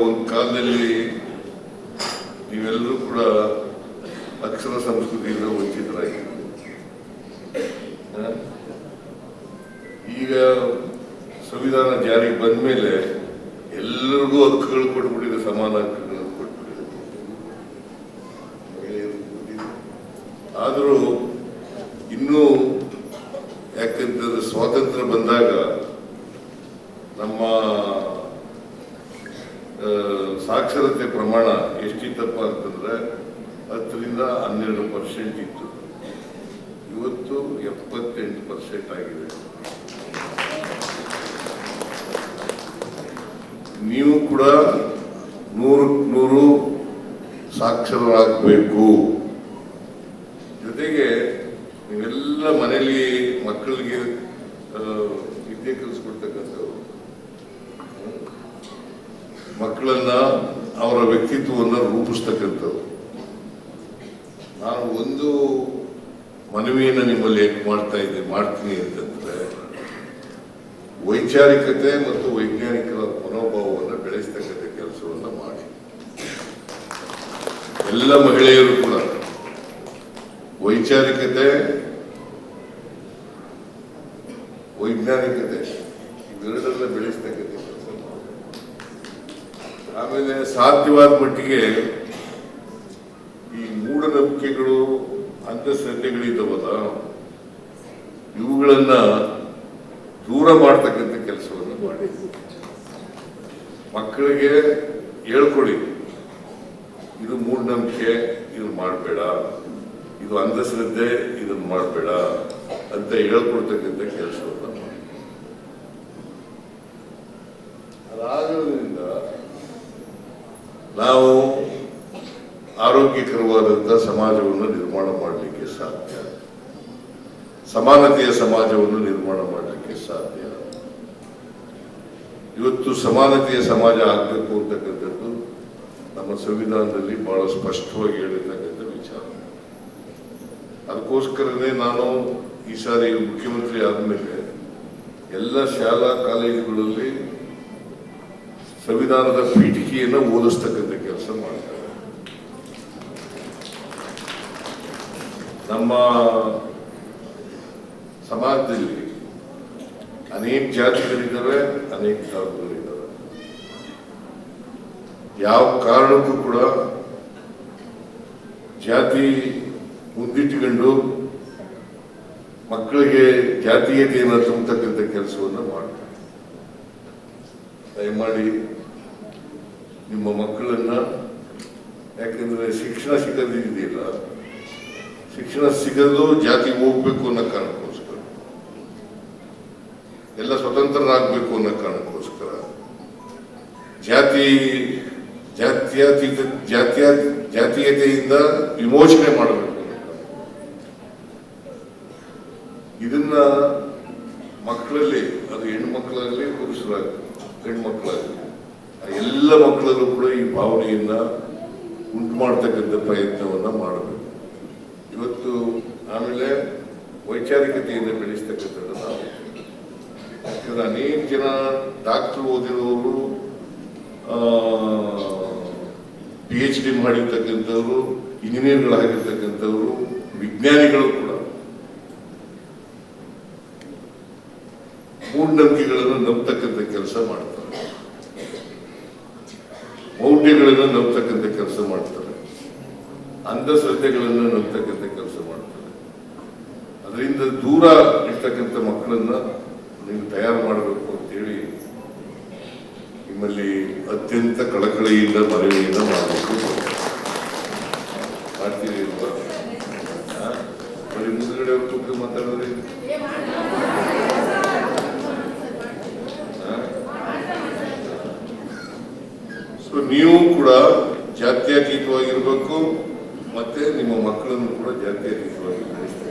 ಒಂದು ಕಾಲದಲ್ಲಿ ನೀವೆಲ್ಲರೂ ಕೂಡ ಅಕ್ಷರ ಸಂಸ್ಕೃತಿಯಿಂದ ವಂಚಿತರಾಗಿ. ಈಗ ಸಂವಿಧಾನ ಜಾರಿಗೆ ಬಂದ ಮೇಲೆ ಎಲ್ಲರಿಗೂ ಹಕ್ಕುಗಳು ಕೊಟ್ಬಿಟ್ಟಿದೆ, ಸಮಾನ ಹಕ್ಕುಗಳನ್ನು ಕೊಟ್ಬಿಟ್ಟಿದೆ. ಆದರೂ ಇನ್ನೂ ಯಾಕಂತಂದ್ರೆ ಸ್ವಾತಂತ್ರ್ಯ ಬಂದಾಗ ನಮ್ಮ ಆ, ಸಾಕ್ಷರತೆ ಪ್ರಮಾಣ ಎಷ್ಟಿತ್ತಪ್ಪ ಅಂತಂದ್ರೆ ಹತ್ತರಿಂದ ಹನ್ನೆರಡು ಪರ್ಸೆಂಟ್ ಇತ್ತು. ಇವತ್ತು ಎಪ್ಪತ್ತೆಂಟು ಪರ್ಸೆಂಟ್ ಆಗಿದೆ. ನೀವು ಕೂಡ ನೂರು ನೂರು ಸಾಕ್ಷರರಾಗಬೇಕು. ಜೊತೆಗೆ ನೀವೆಲ್ಲ ಮನೆಯಲ್ಲಿ ಮಕ್ಕಳಿಗೆ ವಿದ್ಯೆ ಕಲಿಸ್ಕೊಡ್ತಕ್ಕಂಥವ್ರು ಮಕ್ಕಳನ್ನ ಅವರ ವ್ಯಕ್ತಿತ್ವವನ್ನು ರೂಪಿಸ್ತಕ್ಕಂಥದ್ದು. ನಾನು ಒಂದು ಮನವಿಯನ್ನು ನಿಮ್ಮಲ್ಲಿ ಏಕೆ ಮಾಡ್ತಾ ಇದ್ದೆ, ಮಾಡ್ತೀನಿ ಅಂತಂದ್ರೆ, ವೈಚಾರಿಕತೆ ಮತ್ತು ವೈಜ್ಞಾನಿಕರ ಮನೋಭಾವವನ್ನು ಬೆಳೆಸ್ತಕ್ಕಂಥ ಕೆಲಸವನ್ನು ಮಾಡಿ. ಎಲ್ಲ ಮಹಿಳೆಯರು ಕೂಡ ವೈಚಾರಿಕತೆ, ವೈಜ್ಞಾನಿಕತೆ, ಇವೆರಡನ್ನ ಬೆಳೆಸ್ತಕ್ಕಂಥ ಆಮೇಲೆ ಸಾಧ್ಯವಾದ ಮಟ್ಟಿಗೆ ಈ ಮೂಢನಂಬಿಕೆಗಳು, ಅಂಧಶ್ರದ್ಧೆಗಳಿದ್ದಾವಲ್ಲ, ಇವುಗಳನ್ನ ದೂರ ಮಾಡ್ತಕ್ಕಂಥ ಕೆಲಸವನ್ನು ಮಾಡಿ. ಮಕ್ಕಳಿಗೆ ಹೇಳ್ಕೊಡಿ ಇದು ಮೂಢನಂಬಿಕೆ, ಇದು ಮಾಡಬೇಡ. ಇದು ಅಂಧಶ್ರದ್ಧೆ, ಇದನ್ನು ಮಾಡಬೇಡ ಅಂತ ಹೇಳ್ಕೊಡ್ತಕ್ಕಂಥ ಕೆಲಸವನ್ನು ಮಾಡಿ. ಅದಾಗೋದ್ರಿಂದ ನಾವು ಆರೋಗ್ಯಕರವಾದಂಥ ಸಮಾಜವನ್ನು ನಿರ್ಮಾಣ ಮಾಡಲಿಕ್ಕೆ ಸಾಧ್ಯ. ಸಮಾನತೆಯ ಸಮಾಜವನ್ನು ನಿರ್ಮಾಣ ಮಾಡಲಿಕ್ಕೆ ಸಾಧ್ಯ. ಇವತ್ತು ಸಮಾನತೆಯ ಸಮಾಜ ಆಗಬೇಕು ಅಂತಕ್ಕಂಥದ್ದು ನಮ್ಮ ಸಂವಿಧಾನದಲ್ಲಿ ಬಹಳ ಸ್ಪಷ್ಟವಾಗಿ ಹೇಳಿರ್ತಕ್ಕಂಥ ವಿಚಾರ. ಅದಕ್ಕೋಸ್ಕರನೇ ನಾನು ಈ ಸಾರಿ ಮುಖ್ಯಮಂತ್ರಿ ಆದಮೇಲೆ ಎಲ್ಲ ಶಾಲಾ ಕಾಲೇಜುಗಳಲ್ಲಿ ಸಂವಿಧಾನದ ಪೀಠಿಕೆಯನ್ನು ಓದಿಸ್ತಕ್ಕಂಥ ಕೆಲಸ ಮಾಡ್ತಾರೆ. ನಮ್ಮ ಸಮಾಜದಲ್ಲಿ ಅನೇಕ ಜಾತಿಗಳಿದ್ದಾವೆ ಅನೇಕ ಧರ್ಮಗಳಿದ್ದಾವೆ ಯಾವ ಕಾರಣಕ್ಕೂ ಕೂಡ ಜಾತಿ ಮುಂದಿಟ್ಟುಕೊಂಡು ಮಕ್ಕಳಿಗೆ ಜಾತೀಯತೆಯನ್ನು ತುಂಬತಕ್ಕಂಥ ಕೆಲಸವನ್ನು ಮಾಡ್ತಾರೆ. ದಯಮಾಡಿ ನಿಮ್ಮ ಮಕ್ಕಳನ್ನ ಯಾಕಂದ್ರೆ ಶಿಕ್ಷಣ ಸಿಗದಿದೆಯಲ್ಲ ಶಿಕ್ಷಣ ಸಿಗದು ಜಾತಿ ಹೋಗ್ಬೇಕು ಅನ್ನೋ ಕಾರಣಕ್ಕೋಸ್ಕರ, ಎಲ್ಲ ಸ್ವತಂತ್ರರಾಗಬೇಕು ಅನ್ನೋ ಕಾರಣಕ್ಕೋಸ್ಕರ, ಜಾತಿ, ಜಾತ್ಯಾತೀತ, ಜಾತ್ಯ, ಜಾತೀಯತೆಯಿಂದ ವಿಮೋಚನೆ ಮಾಡಬೇಕು ಇದನ್ನ ಮಕ್ಕಳಲ್ಲಿ, ಅದು ಹೆಣ್ಣು ಮಕ್ಕಳಲ್ಲಿ ಪುರುಷರಾಗಲಿ ಆ ಎಲ್ಲ ಮಕ್ಕಳಲ್ಲೂ ಕೂಡ ಈ ಭಾವನೆಯನ್ನ ಉಂಟು ಮಾಡ್ತಕ್ಕಂಥ ಪ್ರಯತ್ನವನ್ನ ಮಾಡಬೇಕು. ಇವತ್ತು ಆಮೇಲೆ ವೈಚಾರಿಕತೆಯನ್ನು ಬೆಳೆಸ್ತಕ್ಕಂಥದ್ದು ನಾವು. ಯಾಕಂದ್ರೆ ಅನೇಕ ಜನ ಡಾಕ್ಟರ್ ಓದಿರೋರು ಪಿ ಎಚ್ ಡಿ ಮಾಡಿರ್ತಕ್ಕಂಥವ್ರು, ಇಂಜಿನಿಯರ್ಗಳಾಗಿರ್ತಕ್ಕಂಥವ್ರು, ವಿಜ್ಞಾನಿಗಳು ಕೂಡ ಮೂಢನಂಬಿಕೆಗಳನ್ನು ನಂಬತಕ್ಕಂಥ ಕೆಲಸ ಮಾಡ್ತಾರೆ. ಮೌಢ್ಯಗಳನ್ನು ನಂಬತಕ್ಕಂಥ ಕೆಲಸ ಮಾಡ್ತಾರೆ. ಅಂಧಶ್ರದ್ಧೆಗಳನ್ನು ನಂಬ್ತಕ್ಕಂಥ ಕೆಲಸ ಮಾಡ್ತಾರೆ. ಅದರಿಂದ ದೂರ ಇರ್ತಕ್ಕಂಥ ಮಕ್ಕಳನ್ನ ನೀವು ತಯಾರು ಮಾಡಬೇಕು ಅಂತೇಳಿ ನಿಮ್ಮಲ್ಲಿ ಅತ್ಯಂತ ಕಳಕಳಿಯಿಂದ ಮನವಿಯನ್ನು ಮಾಡಬೇಕು. ಮಾಡ್ತೀರಿ? ಬರೀ ಮುಂದ್ಗಡೆ ಅವ್ರು ಕೂತ್ಕೊಂಡು ಮಾತಾಡೋದ್ರಿ ಸೊ ನೀವು ಕೂಡ ಜಾತ್ಯತೀತವಾಗಿರ್ಬೇಕು ಮತ್ತೆ ನಿಮ್ಮ ಮಕ್ಕಳನ್ನು ಕೂಡ ಜಾತ್ಯತೀತವಾಗಿ ಬೆಳೆಸ್ಬೇಕು